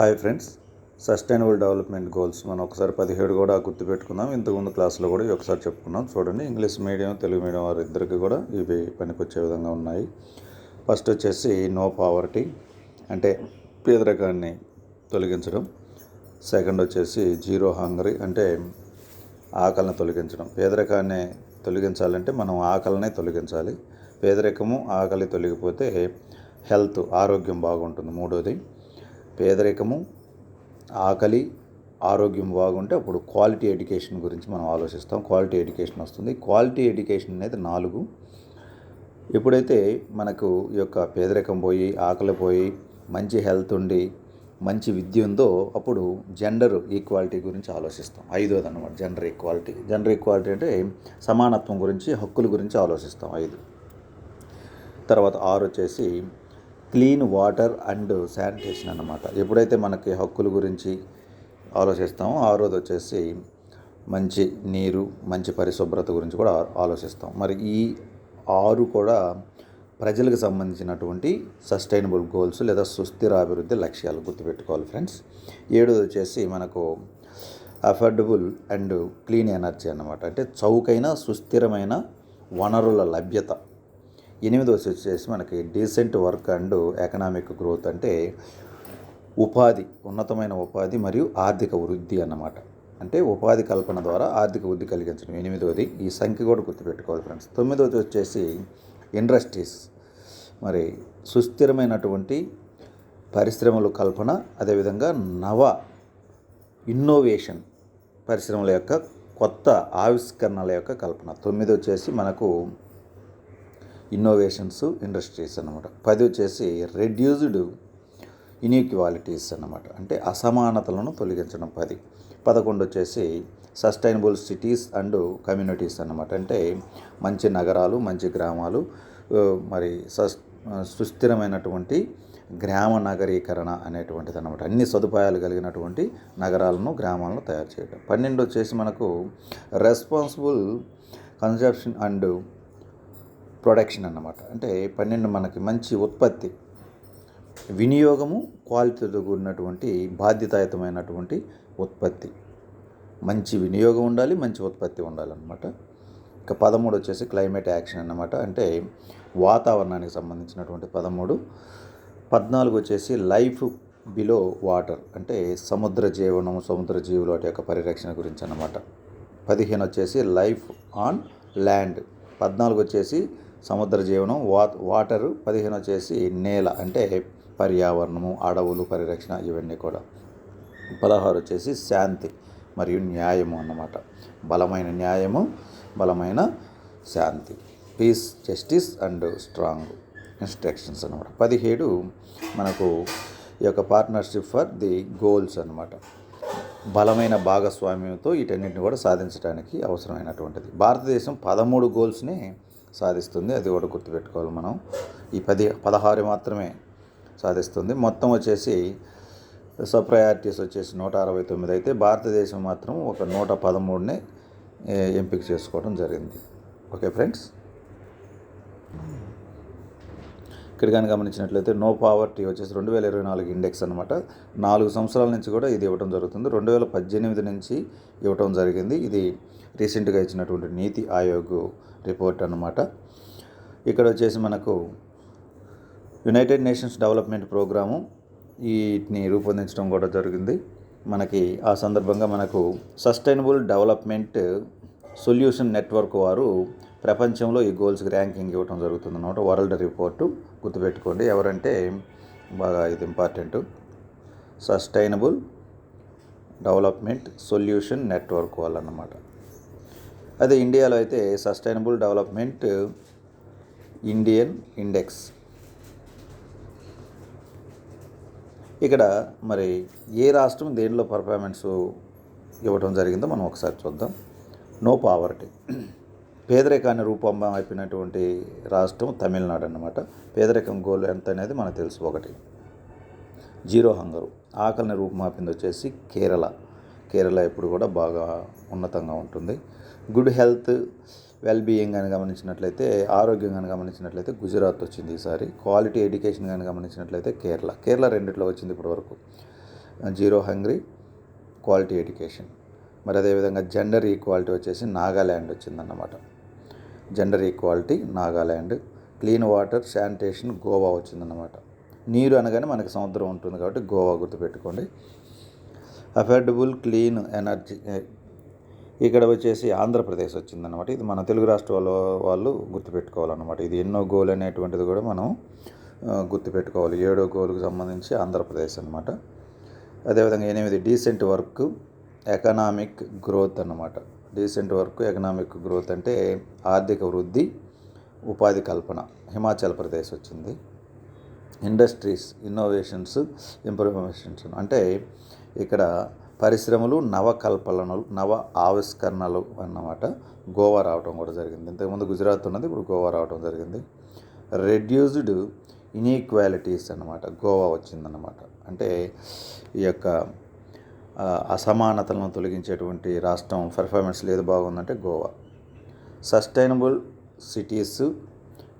Hi friends sustainable development goals. మనం ఒకసారి పదిహేడు కూడా గుర్తుపెట్టుకుందాం. ఇంతకుముందు క్లాస్లో కూడా ఒకసారి చెప్పుకున్నాం. చూడండి ఇంగ్లీష్ మీడియం తెలుగు మీడియం వారి ఇద్దరికి కూడా ఇవి పనికొచ్చే విధంగా ఉన్నాయి. ఫస్ట్ వచ్చేసి నో పావర్టీ అంటే పేదరికాన్ని తొలగించడం. సెకండ్ వచ్చేసి జీరో హంగరీ అంటే ఆకలిని తొలగించడం. పేదరికాన్ని తొలగించాలంటే మనం ఆకలినే తొలగించాలి. పేదరికము ఆకలి తొలగిపోతే హెల్త్ ఆరోగ్యం బాగుంటుంది. మూడోది పేదరికము ఆకలి ఆరోగ్యం బాగుంటే అప్పుడు క్వాలిటీ ఎడ్యుకేషన్ గురించి మనం ఆలోచిస్తాం. క్వాలిటీ ఎడ్యుకేషన్ వస్తుంది. క్వాలిటీ ఎడ్యుకేషన్ అనేది నాలుగు. ఎప్పుడైతే మనకు ఈ యొక్క పేదరికం పోయి ఆకలి పోయి మంచి హెల్త్ ఉండి మంచి విద్య ఉందో అప్పుడు జెండర్ ఈక్వాలిటీ గురించి ఆలోచిస్తాం. ఐదోది అనమాట జెండర్ ఈక్వాలిటీ. జెండర్ ఈక్వాలిటీ అంటే సమానత్వం గురించి హక్కుల గురించి ఆలోచిస్తాం. ఐదు. తర్వాత ఆరు వచ్చేసి క్లీన్ వాటర్ అండ్ శానిటేషన్ అన్నమాట. ఎప్పుడైతే మనకి హక్కుల గురించి ఆలోచిస్తామో ఆరోది వచ్చేసి మంచి నీరు మంచి పరిశుభ్రత గురించి కూడా ఆలోచిస్తాం. మరి ఈ ఆరు కూడా ప్రజలకు సంబంధించినటువంటి సస్టైనబుల్ గోల్స్ లేదా సుస్థిర అభివృద్ధి లక్ష్యాలు గుర్తుపెట్టుకోవాలి ఫ్రెండ్స్. ఏడోది వచ్చేసి మనకు అఫోర్డబుల్ అండ్ క్లీన్ ఎనర్జీ అన్నమాట. అంటే చౌకైన సుస్థిరమైన వనరుల లభ్యత. ఎనిమిదోది వచ్చేసి మనకి decent work and economic growth అంటే ఉపాధి ఉన్నతమైన ఉపాధి మరియు ఆర్థిక వృద్ధి అన్నమాట. అంటే ఉపాధి కల్పన ద్వారా ఆర్థిక వృద్ధి కలిగించడం. ఎనిమిదోది ఈ సంఖ్య కూడా గుర్తుపెట్టుకోవాలి ఫ్రెండ్స్ తొమ్మిదవది వచ్చేసి ఇండస్ట్రీస్. మరి సుస్థిరమైనటువంటి పరిశ్రమలు కల్పన అదేవిధంగా నవ ఇన్నోవేషన్ పరిశ్రమల యొక్క కొత్త ఆవిష్కరణల యొక్క కల్పన. తొమ్మిది వచ్చేసి మనకు ఇన్నోవేషన్స్ ఇండస్ట్రీస్ అన్నమాట. పది వచ్చేసి రెడ్యూస్డ్ ఇన్ఈక్వాలిటీస్ అన్నమాట. అంటే అసమానతలను తొలగించడం పది. పదకొండు వచ్చేసి సస్టైనబుల్ సిటీస్ అండ్ కమ్యూనిటీస్ అన్నమాట. అంటే మంచి నగరాలు మంచి గ్రామాలు మరి సస్ సుస్థిరమైనటువంటి గ్రామ నగరీకరణ అనేటువంటిది అనమాట అన్ని సదుపాయాలు కలిగినటువంటి నగరాలను గ్రామాలను తయారు చేయడం. పన్నెండు వచ్చేసి మనకు రెస్పాన్సిబుల్ కన్జప్షన్ అండ్ ప్రొడక్షన్ అన్నమాట. అంటే పన్నెండు మనకి మంచి ఉత్పత్తి. వినియోగము క్వాలిటీతో కూడినటువంటి బాధ్యతాయుతమైనటువంటి ఉత్పత్తి. మంచి వినియోగం ఉండాలి మంచి ఉత్పత్తి ఉండాలన్నమాట. ఇక పదమూడు వచ్చేసి క్లైమేట్ యాక్షన్ అన్నమాట. అంటే వాతావరణానికి సంబంధించినటువంటి పదమూడు. పద్నాలుగు వచ్చేసి లైఫ్ బిలో వాటర్ అంటే సముద్ర జీవనం సముద్ర జీవుల యొక్క పరిరక్షణ గురించి అన్నమాట. పదిహేను వచ్చేసి లైఫ్ ఆన్ ల్యాండ్ పద్నాలుగు వచ్చేసి సముద్ర జీవనం వా వాటరు పదిహేను వచ్చేసి నేల అంటే పర్యావరణము అడవులు పరిరక్షణ ఇవన్నీ కూడా. పదహారు వచ్చేసి శాంతి మరియు న్యాయము అన్నమాట. బలమైన న్యాయము బలమైన శాంతి. Peace justice and strong instructions అనమాట పదిహేడు మనకు ఈ యొక్క పార్ట్నర్షిప్ ఫర్ ది గోల్స్ అన్నమాట. బలమైన భాగస్వామ్యంతో వీటన్నిటిని కూడా సాధించడానికి అవసరమైనటువంటిది. భారతదేశం పదమూడు గోల్స్ని సాధిస్తుంది. అది కూడా గుర్తుపెట్టుకోవాలి మనం. ఈ పది పదహారు మాత్రమే సాధిస్తుంది. మొత్తం వచ్చేసి సబ్ ప్రయారిటీస్ వచ్చేసి నూట అరవై తొమ్మిది అయితే భారతదేశం మాత్రం ఒక నూట పదమూడునే ఎంపిక చేసుకోవడం జరిగింది. ఓకే ఫ్రెండ్స్ ఇక్కడ కానీ గమనించినట్లయితే నో పావర్టీ వచ్చేసి రెండు వేల ఇరవై నాలుగు ఇండెక్స్ అనమాట నాలుగు సంవత్సరాల నుంచి కూడా ఇది ఇవ్వడం జరుగుతుంది. రెండు వేల పద్దెనిమిది నుంచి ఇవ్వడం జరిగింది. ఇది రీసెంట్గా ఇచ్చినటువంటి నీతి ఆయోగ్ రిపోర్ట్ అన్నమాట. ఇక్కడ వచ్చేసి మనకు యునైటెడ్ నేషన్స్ డెవలప్మెంట్ ప్రోగ్రాము వీటిని రూపొందించడం కూడా జరిగింది. మనకి ఆ సందర్భంగా మనకు సస్టైనబుల్ డెవలప్మెంట్ సొల్యూషన్ నెట్వర్క్ వారు ప్రపంచంలో ఈ గోల్స్కి ర్యాంకింగ్ ఇవ్వడం జరుగుతుంది అనమాట వరల్డ్ రిపోర్టు గుర్తుపెట్టుకోండి. ఎవరంటే బాగా ఇది important. Sustainable development solution network వాళ్ళన్నమాట అదే ఇండియాలో అయితే సస్టైనబుల్ డెవలప్మెంట్ ఇండియన్ ఇండెక్స్. ఇక్కడ మరి ఏ రాష్ట్రం దేనిలో పర్ఫార్మెన్స్ ఇవ్వడం జరిగిందో మనం ఒకసారి చూద్దాం. No poverty. పేదరికాన్ని రూపం అయిపోయినటువంటి రాష్ట్రం తమిళనాడు అన్నమాట. పేదరికం గోల్ ఎంత అనేది మనకు తెలుసు ఒకటి. Zero hunger. ఆకలిని రూపుమాపింది వచ్చేసి కేరళ. కేరళ ఇప్పుడు కూడా బాగా ఉన్నతంగా ఉంటుంది. గుడ్ హెల్త్ వెల్ బీయింగ్ అని గమనించినట్లయితే ఆరోగ్యం కానీ గమనించినట్లయితే గుజరాత్ వచ్చింది ఈసారి. క్వాలిటీ ఎడ్యుకేషన్ కానీ గమనించినట్లయితే కేరళ. కేరళ రెండిట్లో వచ్చింది ఇప్పటి వరకు జీరో హంగ్రీ క్వాలిటీ ఎడ్యుకేషన్. మరి అదేవిధంగా జెండర్ ఈక్వాలిటీ వచ్చేసి నాగాల్యాండ్ వచ్చిందన్నమాట. Gender equality Nagaland clean water sanitation Goa వచ్చిందన్నమాట. నీరు అనగానే మనకి సముద్రం ఉంటుంది కాబట్టి గోవా గుర్తుపెట్టుకోండి. అఫోర్డబుల్ క్లీన్ ఎనర్జీ ఇక్కడ వచ్చేసి ఆంధ్రప్రదేశ్ వచ్చిందనమాట ఇది మన తెలుగు రాష్ట్రాల వాళ్ళు గుర్తుపెట్టుకోవాలన్నమాట. ఇది ఎన్నో గోల్ అనేటువంటిది కూడా మనం గుర్తుపెట్టుకోవాలి. ఏడో గోల్కు సంబంధించి ఆంధ్రప్రదేశ్ అనమాట అదేవిధంగా ఎనిమిది డీసెంట్ వర్క్ ఎకనామిక్ గ్రోత్ అన్నమాట. డీసెంట్ వర్క్ ఎకనామిక్ గ్రోత్ అంటే ఆర్థిక వృద్ధి ఉపాధి కల్పన హిమాచల్ ప్రదేశ్ వచ్చింది. ఇండస్ట్రీస్ ఇన్నోవేషన్స్ ఇంప్రూవేషన్స్ అంటే ఇక్కడ పరిశ్రమలు నవకల్పనలు నవ ఆవిష్కరణలు అన్నమాట గోవా రావటం కూడా జరిగింది. ఇంతకుముందు గుజరాత్ ఉన్నది ఇప్పుడు గోవా రావటం జరిగింది. రెడ్యూస్డ్ ఇన్ఈక్వాలిటీస్ అన్నమాట గోవా వచ్చిందన్నమాట. అంటే ఈ యొక్క అసమానతలను తొలగించేటువంటి రాష్ట్రం పెర్ఫార్మెన్స్ లేదు బాగుందంటే గోవా. సస్టైనబుల్ సిటీస్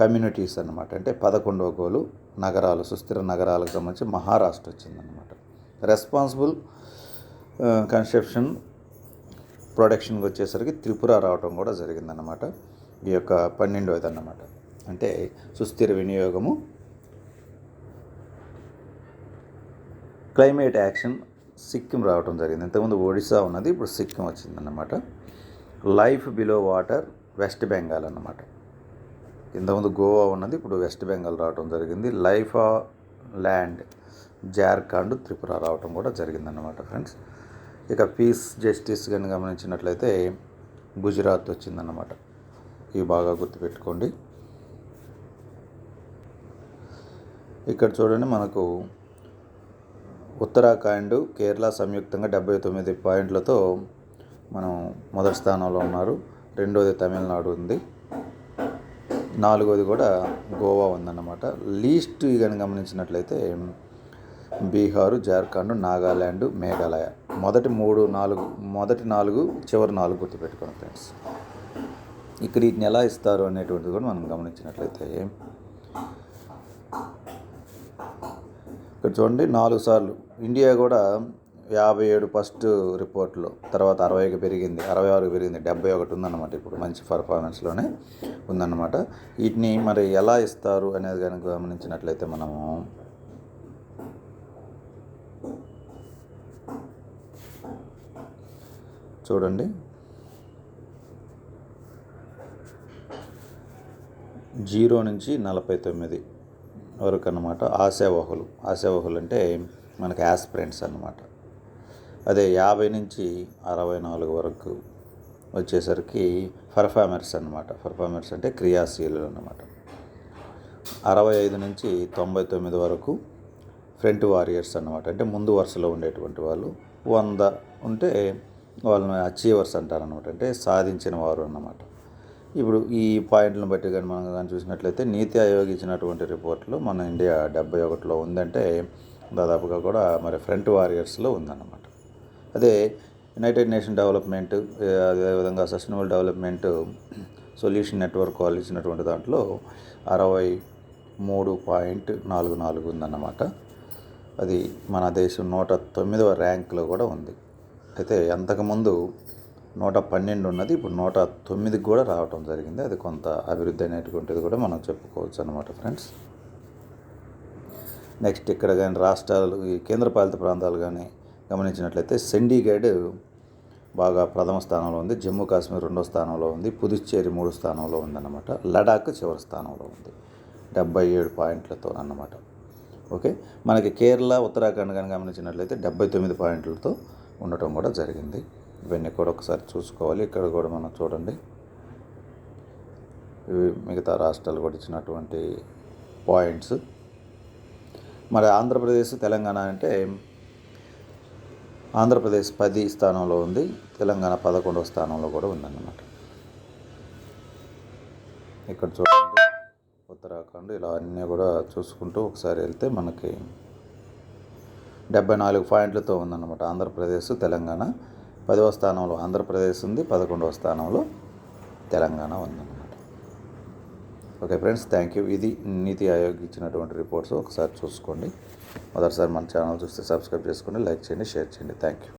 కమ్యూనిటీస్ అన్నమాట. అంటే పదకొండవ గోలు నగరాలు సుస్థిర నగరాలకు సంబంధించి మహారాష్ట్ర వచ్చిందనమాట రెస్పాన్సిబుల్ కన్స్ట్రక్షన్ ప్రొడక్షన్కి వచ్చేసరికి త్రిపుర రావడం కూడా జరిగిందన్నమాట. ఈ యొక్క పన్నెండవది అన్నమాట. అంటే సుస్థిర వినియోగము క్లైమేట్ యాక్షన్ సిక్కిం రావటం జరిగింది. ఇంతకుముందు ఒడిశా ఉన్నది ఇప్పుడు సిక్కిం వచ్చిందన్నమాట. Life below water West Bengal అన్నమాట. ఇంతకుముందు గోవా ఉన్నది ఇప్పుడు వెస్ట్ బెంగాల్ రావటం జరిగింది. లైఫ్ ల్యాండ్ జార్ఖండ్ త్రిపుర రావటం కూడా జరిగిందన్నమాట ఫ్రెండ్స్. ఇక పీస్ జస్టిస్ కానీ గమనించినట్లయితే గుజరాత్ వచ్చిందన్నమాట. ఇవి బాగా గుర్తుపెట్టుకోండి. ఇక్కడ చూడండి మనకు ఉత్తరాఖండ్ కేరళ సంయుక్తంగా డెబ్బై తొమ్మిది పాయింట్లతో మనం మొదటి స్థానంలో ఉన్నారు. రెండోది తమిళనాడు ఉంది. నాలుగోది కూడా గోవా ఉందన్నమాట. లీస్ట్ కానీ గమనించినట్లయితే బీహారు జార్ఖండ్ నాగాల్యాండ్ మేఘాలయ. మొదటి మూడు నాలుగు మొదటి నాలుగు చివరి నాలుగు గుర్తుపెట్టుకోండి ఫ్రెండ్స్. ఇక్కడ వీటిని ఎలా ఇస్తారు అనేటువంటిది కూడా మనం గమనించినట్లయితే ఇక్కడ చూడండి నాలుగు సార్లు. ఇండియా కూడా యాభై ఏడు ఫస్ట్ రిపోర్ట్లో తర్వాత అరవైకి పెరిగింది అరవై ఆరుకి పెరిగింది డెబ్బై ఒకటి ఉందన్నమాట ఇప్పుడు మంచి పర్ఫార్మెన్స్లోనే ఉందన్నమాట. వీటిని మరి ఎలా ఇస్తారు అనేది కనుక గమనించినట్లయితే మనము చూడండి. జీరో నుంచి నలభై తొమ్మిది. వరకు అన్నమాట ఆశావహులు. ఆశావహులు అంటే మనకి యాస్పిరెంట్స్ అన్నమాట. అదే యాభై నుంచి అరవై నాలుగు వరకు వచ్చేసరికి పర్ఫార్మర్స్ అన్నమాట. పర్ఫార్మర్స్ అంటే క్రియాశీలు అన్నమాట. అరవై ఐదు నుంచి తొంభై తొమ్మిది వరకు ఫ్రంట్ వారియర్స్ అన్నమాట. అంటే ముందు వరుసలో ఉండేటువంటి వాళ్ళు. వంద ఉంటే వాళ్ళని అచీవర్స్ అంటారనమాట అంటే సాధించిన వారు అన్నమాట. ఇప్పుడు ఈ పాయింట్లను బట్టి కానీ మనం కానీ చూసినట్లయితే నీతి ఆయోగ్ ఇచ్చినటువంటి రిపోర్ట్లు మన ఇండియా డెబ్బై ఒకటిలో ఉందంటే దాదాపుగా కూడా మరి ఫ్రంట్ వారియర్స్లో ఉందన్నమాట. అదే యునైటెడ్ నేషన్ డెవలప్మెంట్ అదేవిధంగా సస్టైనబుల్ డెవలప్మెంట్ సొల్యూషన్ నెట్వర్క్ వాళ్ళు ఇచ్చినటువంటి దాంట్లో అరవై మూడు పాయింట్ నాలుగు నాలుగు ఉందన్నమాట. అది మన దేశం నూట తొమ్మిదవ ర్యాంక్లో కూడా ఉంది. అయితే అంతకుముందు నూట పన్నెండు ఉన్నది. ఇప్పుడు నూట తొమ్మిదికి కూడా రావటం జరిగింది. అది కొంత అభివృద్ధి అనేటువంటిది కూడా మనం చెప్పుకోవచ్చు అనమాట ఫ్రెండ్స్. నెక్స్ట్ ఇక్కడ కానీ రాష్ట్రాలు ఈ కేంద్రపాలిత ప్రాంతాలు కానీ గమనించినట్లయితే చండీగఢ్ బాగా ప్రథమ స్థానంలో ఉంది. జమ్మూ కాశ్మీర్ రెండో స్థానంలో ఉంది. పుదుచ్చేరి మూడో స్థానంలో ఉందన్నమాట లడాక్ చివరి స్థానంలో ఉంది. డెబ్బై ఏడు పాయింట్లతో అన్నమాట. ఓకే? మనకి కేరళ ఉత్తరాఖండ్ కానీ గమనించినట్లయితే డెబ్బై తొమ్మిది పాయింట్లతో ఉండటం కూడా జరిగింది. ఇవన్నీ కూడా ఒకసారి చూసుకోవాలి. ఇక్కడ కూడా మనం చూడండి. ఇవి మిగతా రాష్ట్రాలు కూడా ఇచ్చినటువంటి పాయింట్స్. మరి ఆంధ్రప్రదేశ్ తెలంగాణ అంటే ఆంధ్రప్రదేశ్ పది స్థానంలో ఉంది. తెలంగాణ పదకొండవ స్థానంలో కూడా ఉందన్నమాట. ఇక్కడ చూడండి. ఉత్తరాఖండ్ ఇలా అన్నీ కూడా చూసుకుంటూ ఒకసారి వెళ్తే మనకి డెబ్బై నాలుగు పాయింట్లతో ఉందన్నమాట. ఆంధ్రప్రదేశ్ తెలంగాణ పదవ స్థానంలో ఆంధ్రప్రదేశ్ ఉంది పదకొండవ స్థానంలో తెలంగాణ ఉందన్నమాట. Okay friends thank you. ఇది నీతి ఆయోగ్ ఇచ్చినటువంటి రిపోర్ట్స్. ఒకసారి చూసుకోండి. మొదటిసారి మన ఛానల్ చూస్తే సబ్స్క్రైబ్ చేసుకోండి లైక్ చేయండి షేర్ చేయండి. Thank you.